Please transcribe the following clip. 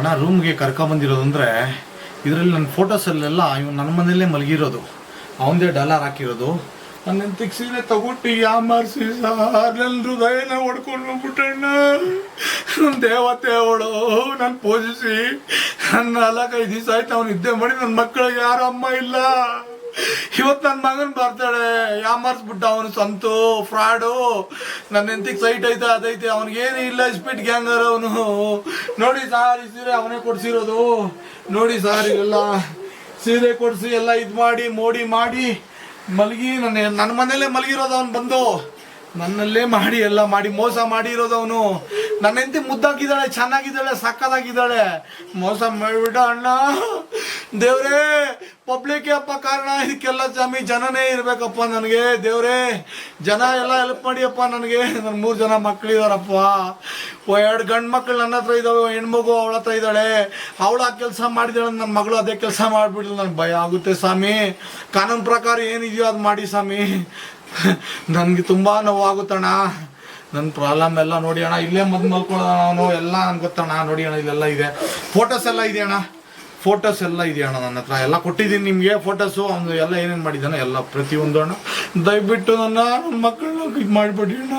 ಅಣ್ಣ ರೂಮ್ಗೆ ಕರ್ಕೊಂಬಂದಿರೋದು ಅಂದರೆ ಇದರಲ್ಲಿ ನನ್ನ ಫೋಟೋಸಲ್ಲೆಲ್ಲ ಇವನು ನನ್ನ ಮನೆಯಲ್ಲೇ ಮಲಗಿರೋದು. ಅವನದೇ ಡಾಲರ್ ಹಾಕಿರೋದು. ನನ್ನ ಸೀರೆ ತಗೊಟ್ಟು ಯಾಮಾರಿಸಿ ಸಾರ್? ನನ್ನ ಹೃದಯನ ಹೊಡ್ಕೊಂಡು ಬಿಟ್ಟಣ್ಣ ನನ್ನ ದೇವತೆ ಅವಳು ನನ್ನ ಪೂಜಿಸಿ ನನ್ನ ನಾಲ್ಕೈದು ದಿವಸ ಆಯ್ತು ಅವ್ನು ನಿದ್ದೆ ಮಾಡಿ ನನ್ನ ಮಕ್ಕಳಿಗೆ ಯಾರು ಅಮ್ಮ ಇಲ್ಲ. ಇವತ್ತು ನನ್ನ ಮಗನ್ ಬರ್ತಾಳೆ ಯಾಮಾರ್ಸ್ಬಿಟ್ಟ ಅವನು ಸಂತು, ಫ್ರಾಡು. ನನ್ನ ಹೆಂಡತಿಗೆ ಸೈಟ್ ಐತೆ, ಅದೈತೆ. ಅವನಿಗೇನು ಇಲ್ಲ ಸ್ಪೀಡ್ ಗ್ಯಾಂಗರ್ ಅವನು. ನೋಡಿ ಸಾರ್ ಈ ಸೀರೆ ಅವನೇ ಕೊಡ್ಸಿರೋದು. ನೋಡಿ ಸಾರ್ ಇವೆಲ್ಲ ಸೀರೆ ಕೊಡಿಸಿ, ಎಲ್ಲ ಇದು ಮಾಡಿ, ಮೋಡಿ ಮಾಡಿ ಮಲಗಿ ನನ್ನ ನನ್ನ ಮನೆಯಲ್ಲೇ ಮಲಗಿರೋದು ಅವನು ಬಂದು. ನನ್ನಲ್ಲೇ ಮಾಡಿ, ಎಲ್ಲ ಮಾಡಿ, ಮೋಸ ಮಾಡಿರೋದು ಅವನು. ನನ್ನ ಹೆಂಡತಿ ಮುದ್ದಾಗಿದ್ದಾಳೆ, ಚೆನ್ನಾಗಿದ್ದಾಳೆ ಸಕ್ಕದಾಗಿದ್ದಾಳೆ ಮೋಸ ಮಾಡಿಬಿಟ್ಟ ಅಣ್ಣ. ದೇವ್ರೇ, ಪಬ್ಲಿಕ್ ಅಪ್ಪ ಕಾರಣ ಇದಕ್ಕೆಲ್ಲ ಸ್ವಾಮಿ ಜನನೇ ಇರ್ಬೇಕಪ್ಪ ನನಗೆ. ದೇವ್ರೇ, ಜನ ಎಲ್ಲ ಹೆಲ್ಪ್ ಮಾಡಿಯಪ್ಪ ನನಗೆ. ನನ್ನ ಮೂರು ಜನ ಮಕ್ಕಳಿದಾರಪ್ಪ ಎರಡು ಗಂಡು ಮಕ್ಕಳು ನನ್ನ ಹತ್ರ ಇದ್ದಾವೆ ಹೆಣ್ಮಗು ಅವಳ ಹತ್ರ ಇದ್ದಾಳೆ. ಅವಳು ಆ ಕೆಲಸ ಮಾಡಿದಾಳೆ ನನ್ನ ಮಗಳು ಅದೇ ಕೆಲಸ ಮಾಡಿಬಿಟ್ಲು. ನನಗೆ ಭಯ ಆಗುತ್ತೆ ಸ್ವಾಮಿ. ಕಾನೂನು ಪ್ರಕಾರ ಏನಿದೆಯೋ ಅದು ಮಾಡಿ ಸ್ವಾಮಿ. ನನಗೆ ತುಂಬ ನೋವಾಗುತ್ತಣ್ಣ. ನನ್ನ ಪ್ರಾಬ್ಲಮ್ ಎಲ್ಲ ನೋಡಿ ಅಣ್ಣ. ಇಲ್ಲೇ ಮದ್ದು ಮಲ್ಕೊಳ್ಳೋಣ ಅವನು. ಎಲ್ಲ ಗೊತ್ತಣ್ಣ. ನೋಡಿ ಅಣ್ಣ, ಇಲ್ಲೆಲ್ಲ ಇದೆ. ಫೋಟೋಸ್ ಎಲ್ಲ ಇದೆ ಅಣ್ಣ ಫೋಟೋಸ್ ಎಲ್ಲ ಇದೆಯಣ್ಣ ನನ್ನ ಹತ್ರ? ಎಲ್ಲ ಕೊಟ್ಟಿದ್ದೀನಿ ನಿಮಗೆ ಫೋಟೋಸು ಅವನು ಎಲ್ಲ ಏನೇನು ಮಾಡಿದ್ದಾನೆ ಎಲ್ಲ ಪ್ರತಿಯೊಂದು ಅಣ್ಣ. ದಯವಿಟ್ಟು ನನ್ನ ನನ್ನ ಮಕ್ಕಳನ್ನ ಇದು ಮಾಡಿಬಿಡಿ ಅಣ್ಣ.